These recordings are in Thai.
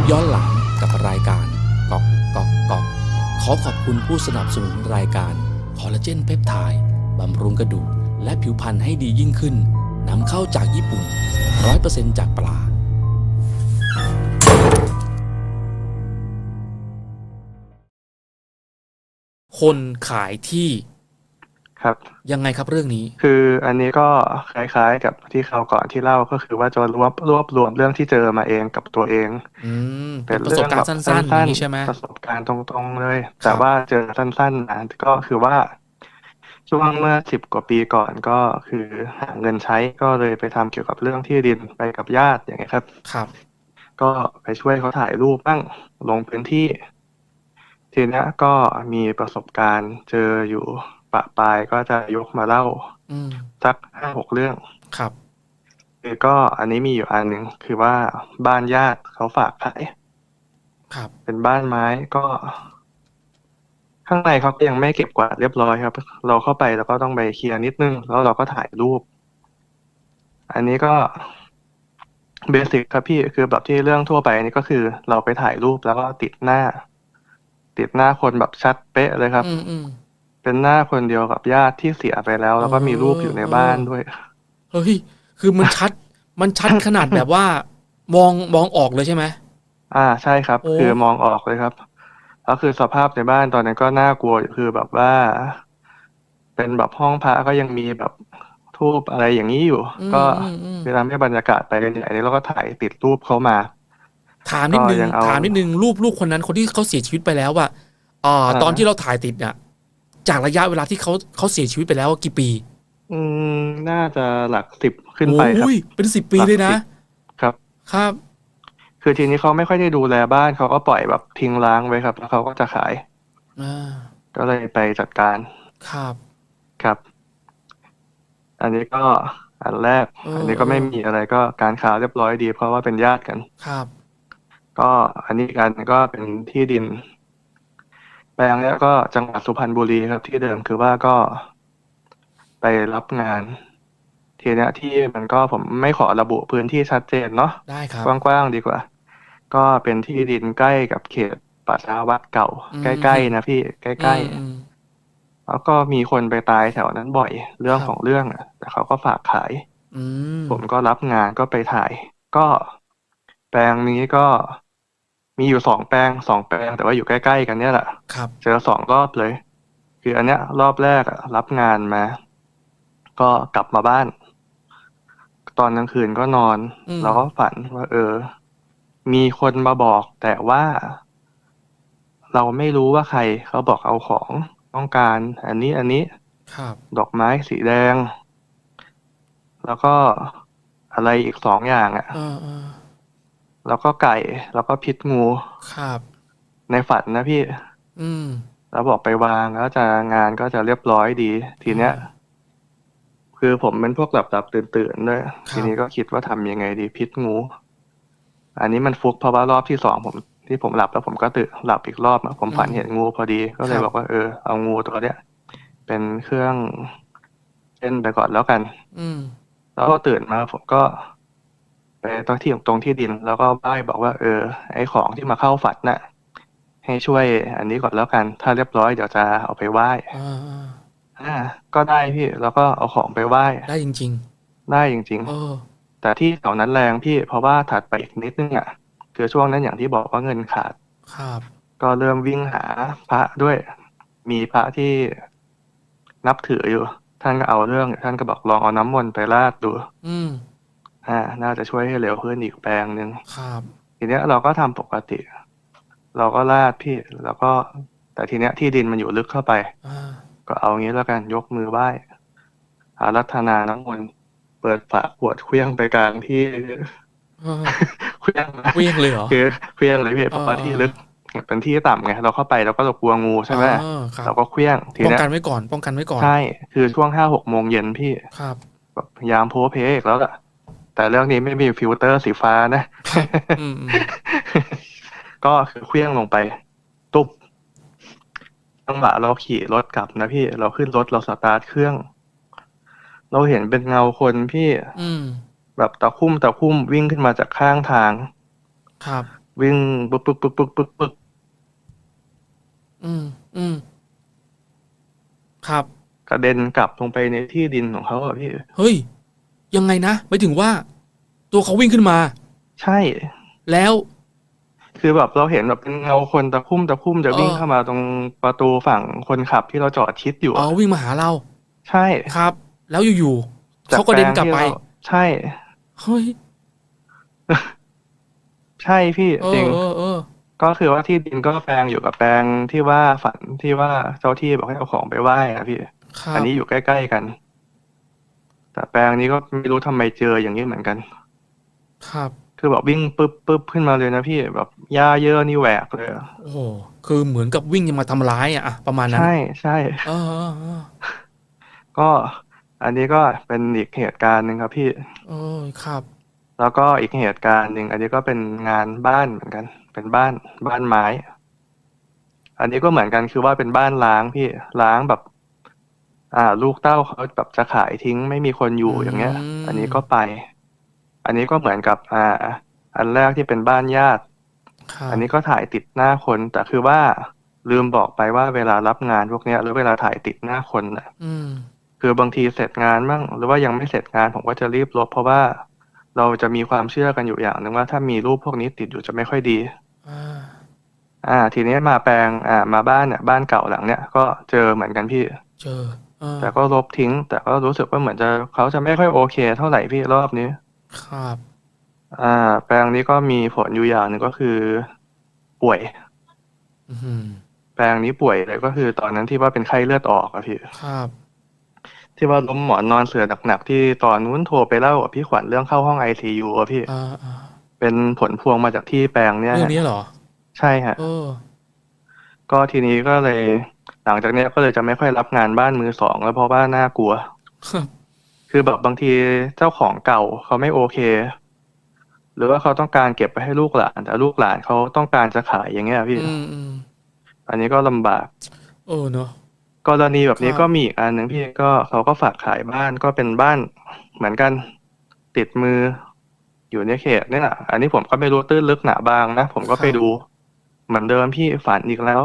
ปย้อนหลังกับรายการกอกกอกกอกขอขอบคุณผู้สนับสนุนรายการคอลลาเจนเพปไทด์บำรุงกระดูกและผิวพรรณให้ดียิ่งขึ้นนำเข้าจากญี่ปุ่น 100%จากปลาคนขายที่ ครับ ยังไงครับเรื่องนี้ คืออันนี้ก็คล้ายๆกับที่คราวก่อนที่เล่าก็คือว่าจะรวบรวบรวมเรื่องที่เจอมาเองกับตัวเอง อืมเป็เป็นนประสบการณ์สั้นๆอย่างนี้ใช่ไหมประสบการณ์ตรงๆเลยครัแต่บว่าเจอสั้นๆนะก็คือว่า ช่วงเมื่อสิบกว่าปีก่อนก็คือหาเงินใช้ก็เลยไปทำเกี่ยวกับเรื่องที่ดินไปกับญาติอย่างเงี้ยครับ ครับ ก็ไปช่วยเขาถ่ายรูปบ้างลงพื้นที่ ทีเนี้ยก็มีประสบการณ์เจออยู่ ปะปายก็จะยกมาเล่าอืมสักห้าหกเรื่องครับคือก็อันนี้มีอยู่อันหนึ่งคือว่าบ้านญาติเขาฝากขายครับ เป็นบ้านไม้ก็ ข้างในเขาก็ยังไม่เก็บกวาดเรียบร้อยครับ เราเข้าไปแล้วก็ต้องไปเคลียร์นิดนึง แล้วเราก็ถ่ายรูป อันนี้ก็เบสิกครับพี่คือแบบที่เรื่องทั่วไปอันนี้ก็คือ เราไปถ่ายรูปแล้วก็ติดหน้า ติดหน้าคนแบบชัดเป๊ะเลยครับ อืมอืม เป็นหน้าคนเดียวกับญาติที่เสียไปแล้ว แล้วก็มีรูปอยู่ในบ้านด้วย เฮ้ย คือมันชัด มันชัดขนาดแบบว่า มองมองออกเลยใช่ไหม อ่าใช่ครับโอ้คือมองออกเลยครับ แล้วคือสภาพในบ้านตอนนั้นก็น่ากลัวอยู่คือแบบว่า เป็นแบบห้องพระก็ยังมีแบบทูบอะไรอย่างนี้อยู่อืมก็อืมอืมเวลาให้บรรยากาศไปกันใหญ่นี้เราก็ถ่ายติดรูปเขามา ถามนิดนึงก็ยังเอาถามนิดนึงรูปรูปคนนั้นคนที่เขาเสียชีวิตไปแล้วว่าอ่าอ่าตอนที่เราถ่ายติดเนี่ย จากระยะเวลาที่เขาเขาเสียชีวิตไปแล้วกี่ปี อืมน่าจะหลักสิบขึ้นไปครับ โอ้ยเป็นสิบปีเลยนะหลักสิบครับ ครับ คือทีนี้เขาไม่ค่อยได้ดูแลบ้านเขาก็ปล่อยแบบทิ้งร้างไว้ครับ แล้วเขาก็จะขาย อ่า ก็เลยไปจัดการครับ ครับ อันนี้ก็อันแรก เอออั อันนี้ก็ไม่มีอะไรก็การข่าวเรียบร้อยดี เพราะว่าเป็นญาติกัน ครับ ก็อันนี้กันก็เป็นที่ดิน แปลงเนี้ยก็จังหวัดสุพรรณบุรีครับที่เดิมคือว่าก็ไปรับงาน ทีเนี้ยที่มันก็ผมไม่ขอระบุพื้นที่ชัดเจนเนาะได้ครับ กว้างๆดีกว่า ก็เป็นที่ดินใกล้กับเขตป่าช้าวัดเก่าอืมใกล้ๆนะพี่ใกล้อืมๆแล้วก็มีคนไปตายแถวนั้นบ่อยเรื่องครับของเรื่องอะ แต่เขาก็ฝากขายอืมผมก็รับงานก็ไปถ่าย ก็แปลงนี้ก็ มีอยู่สองแปลงสองแปลงแต่ว่าอยู่ใกล้ๆกันเนี่ยแหละครับ เจอสองรอบเลย คืออันเนี้ย รอบแรกอะรับงานมา ก็กลับมาบ้าน ตอนกลางคืนก็นอนอืมแล้วก็ฝันว่า เออ มีคนมาบอก แต่ว่า เราไม่รู้ว่าใครเขาบอกเอาของต้องการ อันนี้อันนี้ครับ ดอกไม้สีแดง แล้วก็อะไรอีกสองอย่างอะ่ะเออเออ แล้วก็ไก่ แล้วก็พิษงู ครับ ในฝันนะพี่ อืม แล้วบอกไปวางแล้วจะงานก็จะเรียบร้อยดี ทีเนี้ย คือผมเป็นพวกหลับหลับตื่นตื่นๆด้วยครับ ทีนี้ก็คิดว่าทำยังไงดีพิษงู อันนี้มันฟุกเพราะว่ารอบที่สองผมที่ผมหลับแล้วผมก็ตื่นหลับอีกรอบอะผมฝันเห็นงูพอดี ก็เลยบอกว่าเออเอางูตัวเนี้ยเป็นเครื่องเล่นไปก่อนแล้วกัน อืม แล้วก็ตื่นมาผมก็ ไปตรงที่ตรงที่ดิน แล้วก็ไหว้บอกว่า เออ ไอ้ของที่มาเข้าฝันน่ะ ให้ช่วยอันนี้ก่อนแล้วกัน ถ้าเรียบร้อยเดี๋ยวจะเอาไปไหว้อ่าอ่าอ่าก็ได้พี่แล้วก็เอาของไปไหว้ได้จริงได้จริง ๆ เออๆแต่ที่แถวนั้นแรงพี่เพราะว่าถัดไปอีกนิดนึงอะคือช่วงนั้นอย่างที่บอกว่าเงินขาด ครับ ก็เริ่มวิ่งหาพระด้วย มีพระที่นับถืออยู่ ท่านก็เอาเรื่อง ท่านก็บอกลองเอาน้ำมนต์ไปราดดู อืม อ่า น่าจะช่วยให้เร็วขึ้นอีกแปลงหนึ่งครับ ทีเนี้ยเราก็ทำปกติ เราก็ลาดพี่แล้วก็แต่ทีเนี้ยที่ดินมันอยู่ลึกเข้าไป อ่า ก็เอางี้แล้วกันยกมือไหว้อารัธนาน้ำมนต์เปิดฝาขวดเคลี้ยงไปกลางที่ เออเคลี้ยงนะเวียงเลยเหรอ คือเคลี้ยงเลยพี่เพราะว่าเออที่ลึกเป็นที่ต่ำไงเราเข้าไปเราก็จะกลัวงูใช่ไหมเออครับ เราก็เคลี้ยงทีป้องเนี้ยกันไว้ก่อน ป้องกันไว้ก่อน ใช่คือช่วงห้าหกโมงเย็นพี่ครับ แบบพยายามโพสเพอีกแล้วล่ะ แต่เรื่องนี้ไม่มีฟิลเตอร์สีฟ้านะอืมอืมก็คือเคลี้ยงลงไป ตุ๊บจังหวะเราขี่รถกลับนะพี่ เราขึ้นรถเราสตาร์ทเครื่อง เราเห็นเป็นเงาคนพี่อืมแบบตะคุ่มตะคุ่มวิ่งขึ้นมาจากข้างทาง ครับ วิ่งปึ๊กปึ๊กปึ๊กปึ๊กปึ๊กปึ๊กอืม อืม ครับ กระเด็นกลับลงไปในที่ดินของเขาอะพี่ เฮ้ย ยังไงนะไม่ถึงว่า ตัวเขาวิ่งขึ้นมา ใช่ แล้วคือแบบเราเห็นแบบเป็นเงาคนตะคุ่มตะคุ่มจะวิ่งเออเข้ามาตรงประตูฝั่งคนขับที่เราจอดชิดอยู่อ๋ออะวิ่งมาหาเรา ใช่ครับ แล้วอยู่ๆจเขาก็เด็นกลับไปแปลงที่เราใช่เฮ้ยใช่พี่เอจริองเออเออก็คือว่าที่ดินก็แปลงอยู่กับแปลงที่ว่าฝันที่ว่าเจ้าที่บอกให้เอาของไปไหว้อะพี่ครับอันนี้อยู่ใกล้ ๆ กัน แต่แปลงนี้ก็ไม่รู้ทำไมเจออย่างนี้เหมือนกัน ครับ คือแบบวิ่งปึ๊บปึ๊บขึ้นมาเลยนะพี่แบบหญ้าเยอะนี่แหวกเลยอะโอ้โหคือเหมือนกับวิ่งจะมาทำร้ายอะอะประมาณนั้น ใช่ใช่เออเออเออก็อันนี้ก็เป็นอีกเหตุการณ์หนึ่งครับพี่เออครับ แล้วก็อีกเหตุการณ์หนึ่งอันนี้ก็เป็นงานบ้านเหมือนกัน เป็นบ้านบ้านไม้ อันนี้ก็เหมือนกันคือว่าเป็นบ้านล้างพี่ล้างแบบ อ่า ลูกเต้าเขาแบบจะขายทิ้งไม่มีคนอยู่อย่างเงี้ยอืมอันนี้ก็ไป อันนี้ก็เหมือนกับ อ่า อันแรกที่เป็นบ้านญาติครับอันนี้ก็ถ่ายติดหน้าคนแต่คือว่าลืมบอกไปว่าเวลารับงานพวกเนี้ย หรือเวลาถ่ายติดหน้าคนน่ะอืมคือบางทีเสร็จงานบ้างหรือว่ายังไม่เสร็จงานผมก็จะรีบลบเพราะว่าเราจะมีความเชื่อกันอยู่อย่างหนึ่งว่าถ้ามีรูปพวกนี้ติดอยู่จะไม่ค่อยดีอ่าอ่าทีนี้มาแปลงอ่า มาบ้านเนี่ยบ้านเก่าหลังเนี้ยก็เจอเหมือนกันพี่ เจอเออแต่ก็ลบทิ้ง แต่ก็รู้สึกว่าเหมือนจะเขาจะไม่ค่อยโอเคเท่าไหร่พี่รอบนี้ ครับ อ่า แปลงนี้ก็มีผลอยู่อย่างหนึ่งก็คือ ป่วย อืมแปลงนี้ป่วยเลยก็คือ ตอนนั้นที่ว่าเป็นไข้เลือดออกอะพี่ ครับที่ว่าล้มหมอนนอนเสือหนักๆที่ตอนนู้นโทรไปเล่ากับพี่ขวัญเรื่องเข้าห้องไอซียูอะพี่ อ่าอ่าเป็นผลพวงมาจากที่แปลงเนี่ยเรื่องฮะนี้เหรอใช่ฮะ เออ ก็ทีนี้ก็เลยห ลังจากเนี้ยก็เลยจะไม่ค่อยรับงานบ้านมือสองแล้วเพราะว่าน่ากลัวครับคือแบบบางทีเจ้าของเก่าเขาไม่โอเค หรือว่าเขาต้องการเก็บไปให้ลูกหลาน แต่ลูกหลานเขาต้องการจะขายอย่างเงี้ยพี่อืมอืมอันนี้ก็ลำบากเออเนาะกรณีแบบนี้ครับก็มีอีกอันหนึ่งพี่ก็เขาก็ฝากขายบ้านก็เป็นบ้านเหมือนกันติดมืออยู่ในเขตนี่แหละอันนี้ผมก็ไม่รู้ตื้นลึกหนาบางนะผมก็ไปดู เหมือนเดิมพี่ฝันอีกแล้ว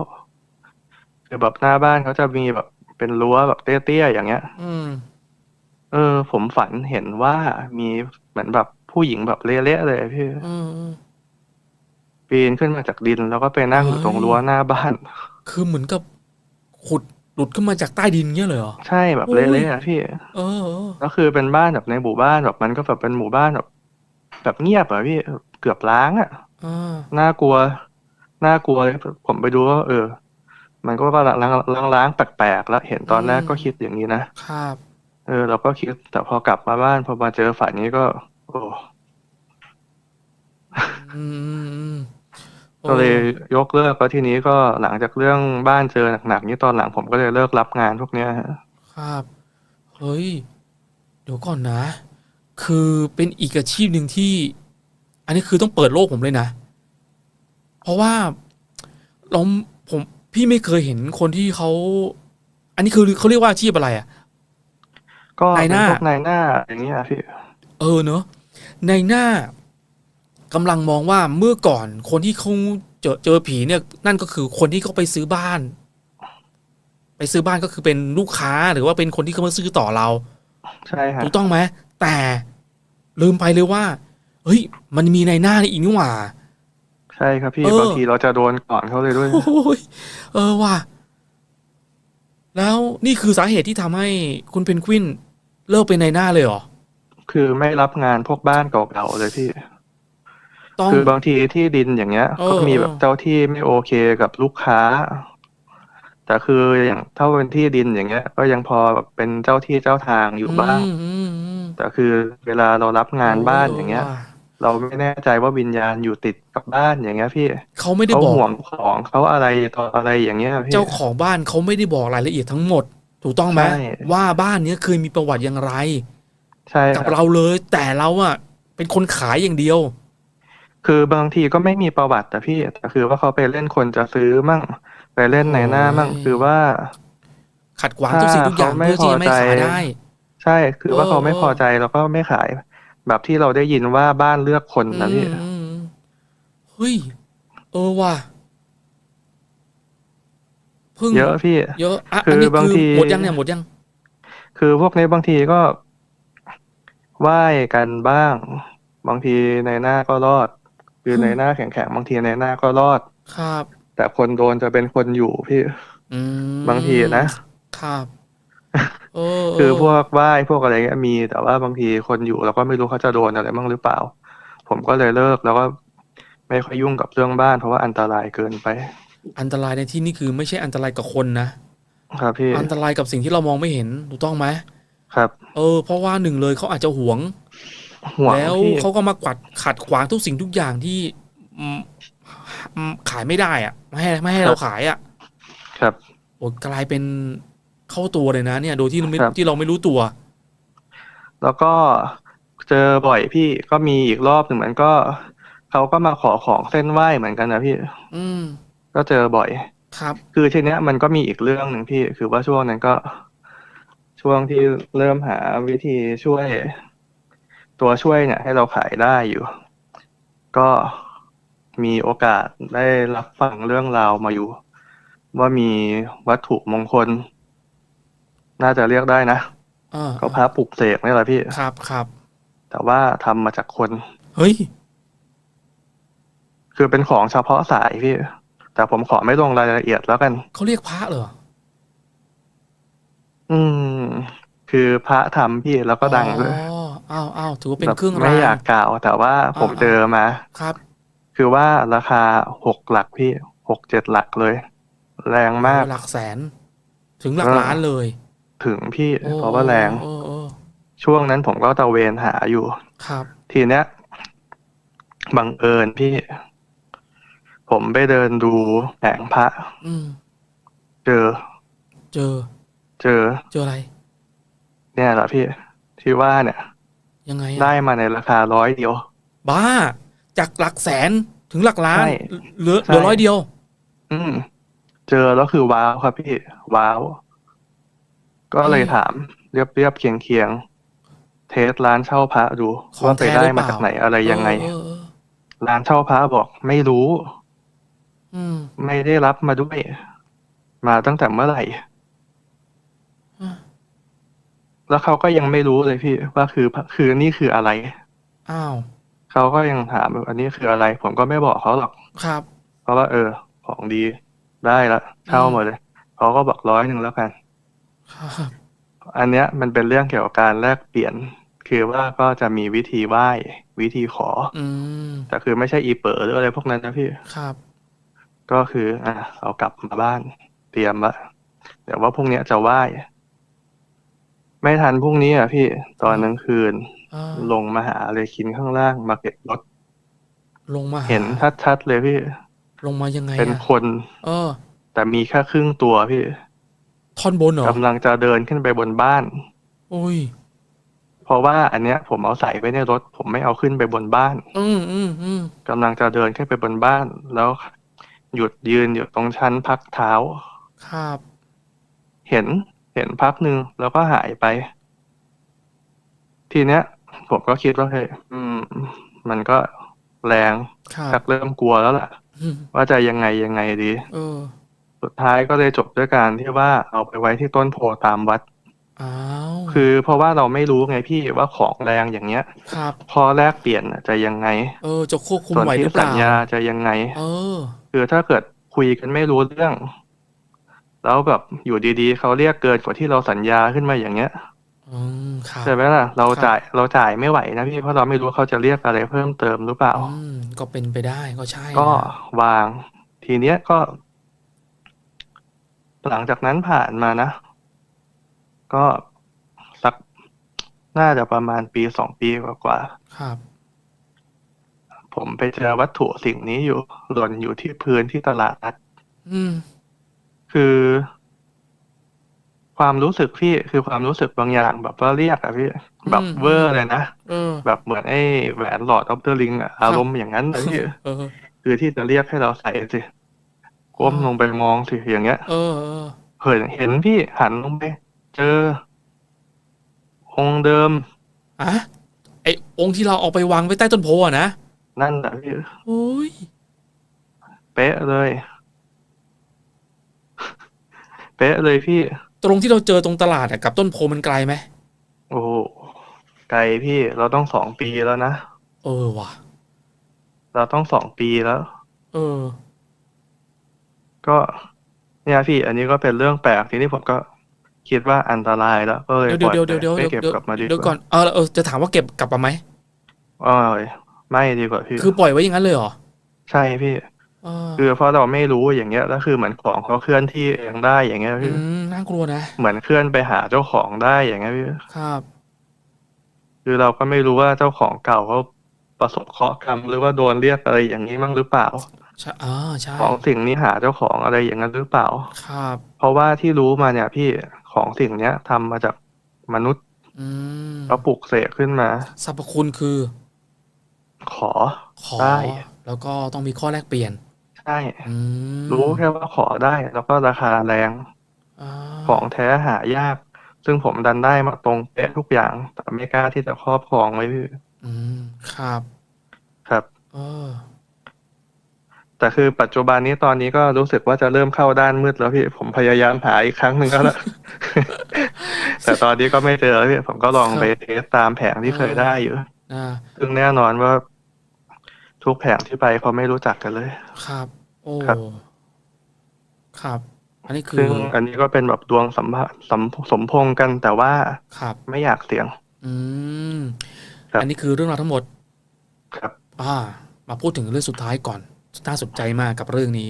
คือแบบหน้าบ้านเขาจะมีแบบเป็นรั้วแบบเตี้ยๆอย่างเงี้ย อืม เออ ผมฝันเห็นว่ามีเหมือนแบบผู้หญิงแบบเละๆเลยพี่อืมอืมปีนขึ้นมาจากดิน แล้วก็ไปนั่งอยู่ตรงเฮ้ยรั้วหน้าบ้าน คือเหมือนกับขุดหลุดขึ้นมาจากใต้ดินเงี้ยเลยเหรอ ใช่แบบโอ้ยเละๆอะพี่ เออเออ ก็คือเป็นบ้านแบบในหมู่บ้านแบบมันก็แบบเป็นหมู่บ้านแบบ แบบเงียบอะพี่เกือบล้างอะอ่า น่ากลัว น่ากลัวเลยผมไปดูว่าเออ มันก็ว่าล้างล้างล้างๆแปลกๆแล้วเห็นตอนแรกก็คิดอย่างนี้นะครับ เออ เราก็คิดแต่พอกลับมาบ้านพอมาเจอฝันนี้ก็โอ้อืมอืมอืมโอ้ก็เลยยกเลิกแล้วทีนี้ก็หลังจากเรื่องบ้านเจอหนักๆนี้ตอนหลังผมก็เลยเลิกรับงานพวกเนี้ยฮะครับ เฮ้ย เดี๋ยวก่อนนะ คือเป็นอีกอาชีพหนึ่งที่ อันนี้คือต้องเปิดโลกผมเลยนะ เพราะว่าเราผม พี่ไม่เคยเห็นคนที่เขา อันนี้คือเขาเรียกว่าอาชีพอะไรอะ ก็นายหเป็นน้าพวกนายหน้าอย่างเงี้ยพี่ เออเนอะในหน้ากำลังมองว่าเมื่อก่อนคนที่เขาเจอเจอผีเนี่ย นั่นก็คือคนที่เขาไปซื้อบ้าน ไปซื้อบ้านก็คือเป็นลูกค้าหรือว่าเป็นคนที่เขามาซื้อต่อเรา ใช่ฮะถูกต้องไหมแต่ลืมไปเลยว่า เฮ้ย มันมีในหน้านี่อีกนี่หว่า ใช่ครับพี่เออ บางทีเราจะโดนก่อนเขาเลยด้วย โอ้ยเออว่ะ แล้วนี่คือสาเหตุที่ทำให้คุณเพนกวินเลิกเป็นในหน้าเลยเหรอ คือไม่รับงานพวกบ้านเก่าๆเลยพี่ ต้อง คือบางทีที่ดินอย่างเงี้ย เออก็มีแบบเออเจ้าที่ไม่โอเคกับลูกค้า แต่คืออย่างถ้าเป็นที่ดินอย่างเงี้ย ก็ยังพอแบบเป็นเจ้าที่เจ้าทางอยู่บ้างอืมอืมอืมแต่คือเวลาเรารับงานบ้านอย่างเงี้ยว่ะ เราไม่แน่ใจว่าวิญญาณอยู่ติดกับบ้านอย่างเงี้ยพี่เขาไม่ได้เขาบอก ห่วงของเขาอะไรต่ออะไรอย่างเงี้ยพี่ เจ้าของบ้านเขาไม่ได้บอกรายละเอียดทั้งหมด ถูกต้องไหมใช่ ว่าบ้านเนี้ยเคยมีประวัติอย่างไร ใช่คกัรับบเราเลย แต่เราอะเป็นคนขายอย่างเดียว คือบางทีก็ไม่มีประวัติแต่พี่แต่คือว่าเขาไปเล่นคนจะซื้อมั่ง ไปเล่นในหน้ามั่งโอ้ย คือว่า ขัดขวางทุกสิ่งทุกอย่างถ้าเขาไม่เพื่อที่จะไม่พอใจ ขายได้ ใช่คือว่าเออเขาไม่เออพอใจแล้วก็ไม่ขาย แบบที่เราได้ยินว่าบ้านเลือกคนนะพี่อืมอืมเฮ้ย เออว่ะเพิ่งเยอะพี่ เยอะอะคืออันนี้บางคือทีหมดยังเนี่ยหมดยัง คือพวกนี้บางทีก็ไหว้กันบ้าง บางทีในหน้าก็รอด คืออืมในหน้าแข็งๆบางทีในหน้าก็รอด ครับ แต่คนโดนจะเป็นคนอยู่พี่อืมบางทีนะ ครับ เออคือเออพวกไหว้พวกอะไรเงี้ยมีแต่ว่าบางทีคนอยู่เราก็ไม่รู้เขาจะโดนอะไรบ้างหรือเปล่า ผมก็เลยเลิกแล้วก็ไม่ค่อยยุ่งกับเรื่องบ้าน เพราะว่าอันตรายเกินไป อันตรายในที่นี่คือไม่ใช่อันตรายกับคนนะครับพี่อันตรายกับสิ่งที่เรามองไม่เห็นถูกต้องไหมครับ เออ เพราะว่าหนึ่งเลยเขาอาจจะหวง ห่วงแล้วพี่เขาก็มากวัดขัดขวางทุกสิ่งทุกอย่างที่อืมอืมขายไม่ได้อะไม่ให้ไม่ให้เราขายอะ ครับ โอ้กลายเป็น เข้าตัวเลยนะเนี่ยโดยที่เราไม่ครับ ที่เราไม่รู้ตัว แล้วก็เจอบ่อยพี่ก็มีอีกรอบหนึ่งเหมือนก็เขาก็มาขอของเส้นไหว้เหมือนกันนะพี่อืมก็เจอบ่อย ครับ คือทีเนี้ยมันก็มีอีกเรื่องหนึ่งพี่ คือว่าช่วงนั้นก็ ช่วงที่เริ่มหาวิธีช่วย ตัวช่วยเนี่ย ให้เราขายได้อยู่ ก็มีโอกาสได้รับฟังเรื่องราวมาอยู่ ว่ามีวัตถุมงคล น่าจะเรียกได้นะอ่าก็พระปลุกเสกนี่แหละพี่ ครับครับแต่ว่าทำมาจากคน เฮ้ย คือเป็นของเฉพาะสายพี่ แต่ผมขอไม่ลงรายละเอียดแล้วกัน เขาเรียกพระเหรออืม คือพระทำพี่แล้วก็ดังด้วยอ๋ออ้าวอ้าวถือว่าเป็นแบบเครื่องไม่รางอยากกล่าว แต่ว่าผมอ่า เจอมา ครับ คือว่าราคาหกหลักพี่หกเจ็ดหลักเลย แรงมาก หลักแสน ถึงหลักเออ ล้านเลย ถึงพี่โอ้เพราะว่าแรงเออเออช่วงนั้นผมก็ตะเวนหาอยู่ ครับ ทีเนี้ยบังเอิญพี่ ผมไปเดินดูแผงพระ อืม เจอ เจอ เจอ เจออะไร เนี่ยแหละพี่ ที่ว่าเนี่ย ยังไงอะได้มาในราคาร้อยเดียว บ้า จากหลักแสนถึงหลักล้าน ใช่เหลือใช่เหลือร้อยเดียว อืม เจอแล้วคือว้าวครับพี่ ว้าว ก็เลยอืมถามเรียบเรียบเคียงเคียงเทสร้านเช่าพระดูของว่าไปแท้ได้หรือเปมาล่าจากไหนอะไรยังไงเออเออเออร้านเช่าพระบอกไม่รู้อืมไม่ได้รับมาด้วย มาตั้งแต่เมื่อไหร่อะแล้วเขาก็ยังไม่รู้เลยพี่ ว่าคือพระคือนี่คืออะไร อ้าวเขาก็ยังถามว่าอันนี้คืออะไร ผมก็ไม่บอกเขาหรอกครับ เพราะว่า เออ ของดีได้ละเช่าหมดเลยเขาก็บอกร้อยหนึ่งแล้วกัน ครับอันเนี้ยมันเป็นเรื่องเกี่ยวกับการแลกเปลี่ยน คือว่าก็จะมีวิธีไหว้วิธีขอ อืมแต่คือไม่ใช่อีเป๋อหรืออะไรพวกนั้นนะพี่ ครับ ก็คือ อะเอากลับมาบ้าน เตรียมละเดี๋ยวว่าพรุ่งเนี้ยจะไหว้ไม่ทันพรุ่งนี้อะพี่ ตอนกลางคืน อ่าลงมาหาเลยคินข้างล่าง มาเก็บรถลงมาาเห็นชัดๆเลยพี่ ลงมายังไงเป็นอะคน เออ แต่มีแค่ครึ่งตัวพี่ ท่อนบนเหรอกำลังจะเดินขึ้นไปบนบ้าน โอ้ย เพราะว่าอันเนี้ย ผมเอาใส่ไว้ในรถ ผมไม่เอาขึ้นไปบนบ้านอืมอืมอืมกำลังจะเดินขึ้นไปบนบ้าน แล้วหยุดยืนอยู่ตรงชั้นพักเท้า ครับ เห็นเห็นพักหนึ่งแล้วก็หายไป ทีเนี้ย ผมก็คิดว่าเฮ้ยอืม มันก็แรงครับชักเริ่มกลัวแล้วล่ะ อืมว่าจะยังไงยังไงดี เออ สุดท้ายก็เลยจบด้วยการที่ว่าเอาไปไว้ที่ต้นโพตามวัด อ้าวคือเพราะว่าเราไม่รู้ไงพี่ว่าของแรงอย่างเงี้ย ครับ พอแลกเปลี่ยนน่ะจะยังไง เออจะควบคุมส่วนไหวหรืที่อเปสัญล่าญาจะยังไง เออ คือถ้าเกิดคุยกันไม่รู้เรื่อง แล้วแบบอยู่ดีๆเขาเรียกเกินกว่าที่เราสัญญาขึ้นมาอย่างเงี้ยอืมครับ ใช่ไหมล่ะเราครับ จ่ายเราจ่ายไม่ไหวนะพี่เพราะเราไม่รู้เขาจะเรียกอะไรเพิ่มเติมหรือเปล่า อืมก็เป็นไปได้ก็ใช่ก็นะวาง ทีเนี้ยก็ หลังจากนั้นผ่านมานะ ก็สักน่าจะประมาณปีสองปีกว่าๆครับ ผมไปเจอวัตถุสิ่งนี้อยู่ หล่นอยู่ที่พื้นที่ตลาดนัดอืม คือ ความรู้สึกพี่คือความรู้สึกบางอย่างแบบว่าเรียกอะพี่ แบบอืม เวอร์เลยนะ เออ แบบเหมือนไอ้แหวนหลอดออฟเดอร์ลิงอะอารมณ์อย่างนั้นเลยพี่เออ คือที่จะเรียกให้เราใส่สิ ก้มลงไปมองสิอย่างเงี้ย เออเออเห็นเห็นพี่หันลงไป เจอ องค์เดิม อะไอองค์ที่เราเอาไปวางไว้ใต้ต้นโพอะนะนั่นแหละพี่โอ้ยเป๊ะเลย เป๊ะเลยพี่ ตรงที่เราเจอตรงตลาดอะกับต้นโพมันไกลไหมโอ้โหไกลพี่เราต้องสองปีแล้วนะ เออว่ะ เราต้องสองปีแล้ว เออ ก็เนี่ยพี่ อันนี้ก็เป็นเรื่องแปลกทีนี้ผมก็คิดว่าอันตรายแล้วก็เลยเดี๋ยวปล่อยเดี๋ยวเดี๋ยวไปเดี๋ยวไม่เดี๋ยวเก็บกลับมาดีเดี๋ยวกก่อว่านเออเออจะถามว่าเก็บกลับมาไหมอ๋อไม่ดีกว่าพี่คือปล่อยไว้อย่างนั้นเลยเหรอใช่พี่เออคือเพราะเราไม่รู้อย่างเงี้ยแล้วคือเหมือนของเขาเคลื่อนที่เองได้อย่างเงี้ยอืพี่มน่ากลัวนะเหมือนเคลื่อนไปหาเจ้าของได้อย่างเงี้ยพี่ครับ คือเราก็ไม่รู้ว่าเจ้าของเก่าเขาประสบเคราะห์กรรมหรือว่าโดนเรียกอะไรอย่างนี้มั้งหรือเปล่า ใช่อ่าใช่ ของสิ่งนี้หาเจ้าของอะไรอย่างนั้นหรือเปล่า ครับ เพราะว่าที่รู้มาเนี่ย พี่ของสิ่งเนี้ยทำมาจากมนุษย์อืมเขาปลุกเสกขึ้นมา สรรพคุณคือ ขอขอ ได้ แล้วก็ต้องมีข้อแลกเปลี่ยน ใช่ อืมรู้แค่ว่าขอได้ แล้วก็ราคาแรงาของแท้หายาก ซึ่งผมดันได้มาตรงเป๊ะทุกอย่าง แต่ไม่กล้าที่จะครอบครองไว้พี่อืม ครับ ครับ เออ แต่คือปัจจุบันนี้ตอนนี้ก็รู้สึกว่าจะเริ่มเข้าด้านมืดแล้วพี่ผมพยายามหาอีกครั้งหนึ่งก็แล้วแต่ตอนนี้ก็ไม่เจอแล้วพี่ผมก็ลองไปเทสตามแผงที่เคยได้อยู่นะซึ่งแน่นอนว่า ทุกแผงที่ไปเขาไม่รู้จักกันเลย ครับ โอ้ครับครับอันนี้คืซึ่องอันนี้ก็เป็นแบบดวงสัมพะสัมสมพงษ์กันแต่ว่าครับไม่อยากเสี่ยง อืมครับอันนี้คือเรื่องราวทั้งหมด ครับ อ่า มาพูดถึงเรื่องสุดท้ายก่อน น่าสนใจมากกับเรื่องนี้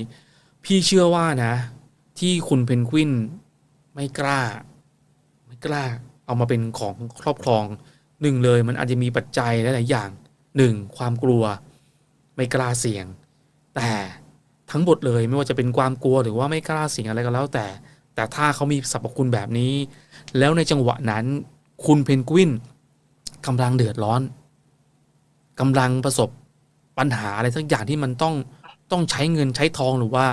พี่เชื่อว่านะ ที่คุณเพนกวินไม่กล้า ไม่กล้า เอามาเป็นของครอบครองหนึ่งเลยมันอาจจะมีปัจจัยหลาย ๆ อย่างหนึ่งความกลัวไม่กล้าเสี่ยง แต่ทั้งหมดเลยไม่ว่าจะเป็นความกลัวหรือว่าไม่กล้าเสี่ยงอะไรก็แล้วแต่ แต่ถ้าเขามีสรรพคุณแบบนี้ แล้วในจังหวะนั้น คุณเพนกวินกำลังเดือดร้อนกำลังประสบปัญหาอะไรสักอย่างที่มันต้อง ต้องใช้เงินใช้ทองหรือว่า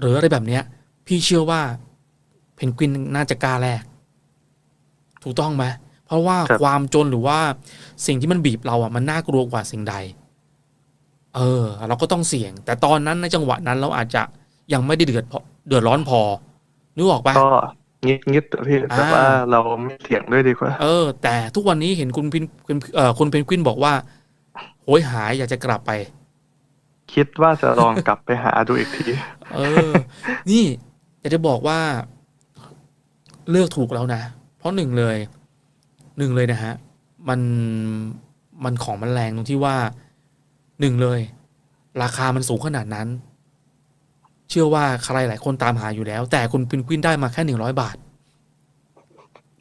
หรืออะไรแบบเนี้ย พี่เชื่อว่าเพนกวินน่าจะกล้าแลกถูกต้องไหมเพราะว่าครับความจนหรือว่าสิ่งที่มันบีบเราอะมันน่ากลัวกว่าสิ่งใด เออ เราก็ต้องเสี่ยง แต่ตอนนั้นในจังหวะนั้นเราอาจจะยังไม่ได้เดือดพอเดือดร้อนพอนึกออกปะก็งิดงิดๆพี่แต่อ่าว่าเราไม่เสี่ยงด้วยดีกว่า เออ แต่ทุกวันนี้เห็นคุณพินคุณเอ่อคุณเพนกวินบอกว่าโหยหายอยากจะกลับไป คิดว่าจะลองกลับไปหาดูอีกที เออ นี่อยากจะบอกว่า เลือกถูกแล้วนะ เพราะหนึ่งเลย หนึ่งเลยนะฮะ มันมันของมันแรงตรงที่ว่าหนึ่งเลย ราคามันสูงขนาดนั้น เชื่อว่าใครหลายคนตามหาอยู่แล้ว แต่คุณพินกวินได้มาแค่หนึ่งร้อยบาท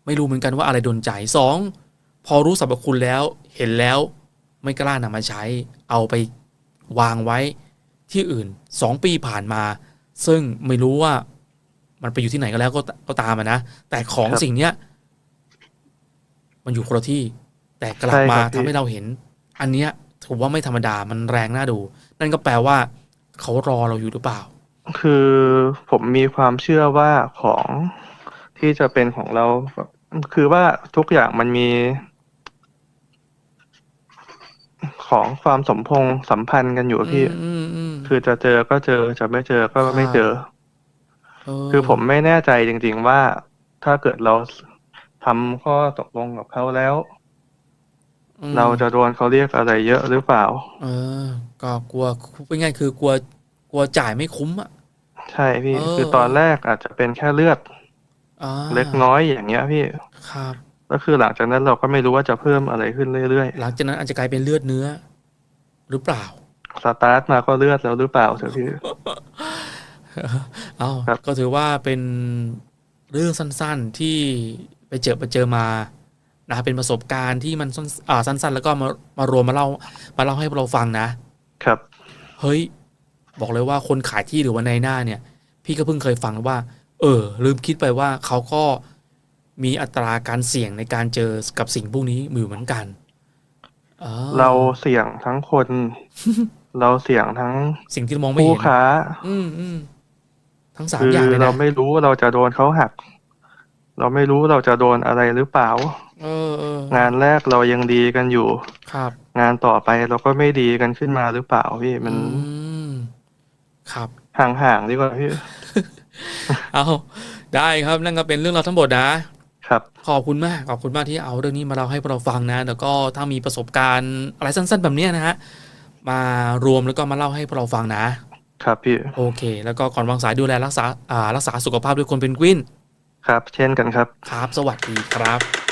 ไม่รู้เหมือนกันว่าอะไรโดนใจสองพอรู้สรรพคุณแล้ว เห็นแล้ว ไม่กล้านำมาใช้ เอาไป วางไว้ที่อื่นสองปีผ่านมา ซึ่งไม่รู้ว่ามันไปอยู่ที่ไหนก็แล้วก็ก็ตามอะนะ แต่ของครับสิ่งเนี้ย มันอยู่คนละที่ แต่กลับใช่มาครับพี่ทำให้เราเห็น อันเนี้ยถือว่าไม่ธรรมดามันแรงน่าดู นั่นก็แปลว่า เขารอเราอยู่หรือเปล่า คือผมมีความเชื่อว่าของที่จะเป็นของเรา คือว่าทุกอย่างมันมี ของความสมพงษ์สัมพันธ์กันอยู่พี่ อืมอืมคือจะเจอก็เจอจะไม่เจอก็ไม่เจอเออคือผมไม่แน่ใจจริง ๆว่าถ้าเกิดเราทำข้อตกลงกับเขาแล้ว อืมเราจะโดนเขาเรียกอะไรเยอะหรือเปล่า เออ ก็กลัวเป็นไงคือกลัว กลัวจ่ายไม่คุ้มอะ ใช่พี่ เออ คือตอนแรกอาจจะเป็นแค่เลือด อ่าเล็กน้อยอย่างเงี้ยพี่ ครับ ก็คือหลังจากนั้นเราก็ไม่รู้ว่าจะเพิ่มอะไรขึ้นเรื่อยหลังจากนั้นอาจจะกลายเป็นเลือดเนื้อ หรือเปล่าๆสตาร์ทมาก็เลือดแล้วหรือเปล่าเถอะพี่เอาครับก็ถือว่าเป็นเรื่องสั้นๆที่ไปเจอไปเจอมานะเป็นประสบการณ์ที่มันสั้นอ่าสั้น ๆ แล้วก็มามารวมมาเล่ามาเล่าให้เราฟังนะ ครับ เฮ้ย บอกเลยว่าคนขายที่หรือว่าในหน้าเนี่ย พี่ก็เพิ่งเคยฟังว่า เออ ลืมคิดไปว่าเขาก็ มีอัตราการเสี่ยงในการเจอกับสิ่งพวกนี้อยู่เหมือนกันออเราเสี่ยงทั้งคน เราเสี่ยงทั้งสิ่งที่มองไม่ผู้เห็นค้า อืมอืมทั้งสามคืออย่างเลยเรานะไม่รู้ว่าเราจะโดนเขาหัก เราไม่รู้เราจะโดนอะไรหรือเปล่าเออเอองานแรกเรายังดีกันอยู่ ครับ งานต่อไปเราก็ไม่ดีกันขึ้นมาหรือเปล่าพี่มันอืมครับ ห่างๆดีกว่าพี่ เอาได้ครับนั่นก็เป็นเรื่องราวทั้งหมดนะ ครับ ขอบคุณมาก ขอบคุณมากที่เอาเรื่องนี้มาเล่าให้พวกเราฟังนะ แล้วก็ถ้ามีประสบการณ์อะไรสั้น ๆ แบบเนี้ยนะฮะ มารวมแล้วก็มาเล่าให้พวกเราฟังนะ ครับพี่ โอเค แล้วก็ก่อนวางสายดูแลรักษาอ่ารักษาสุขภาพด้วยคนเป็นกวิน ครับ เช่นกันครับ ครับ สวัสดีครับ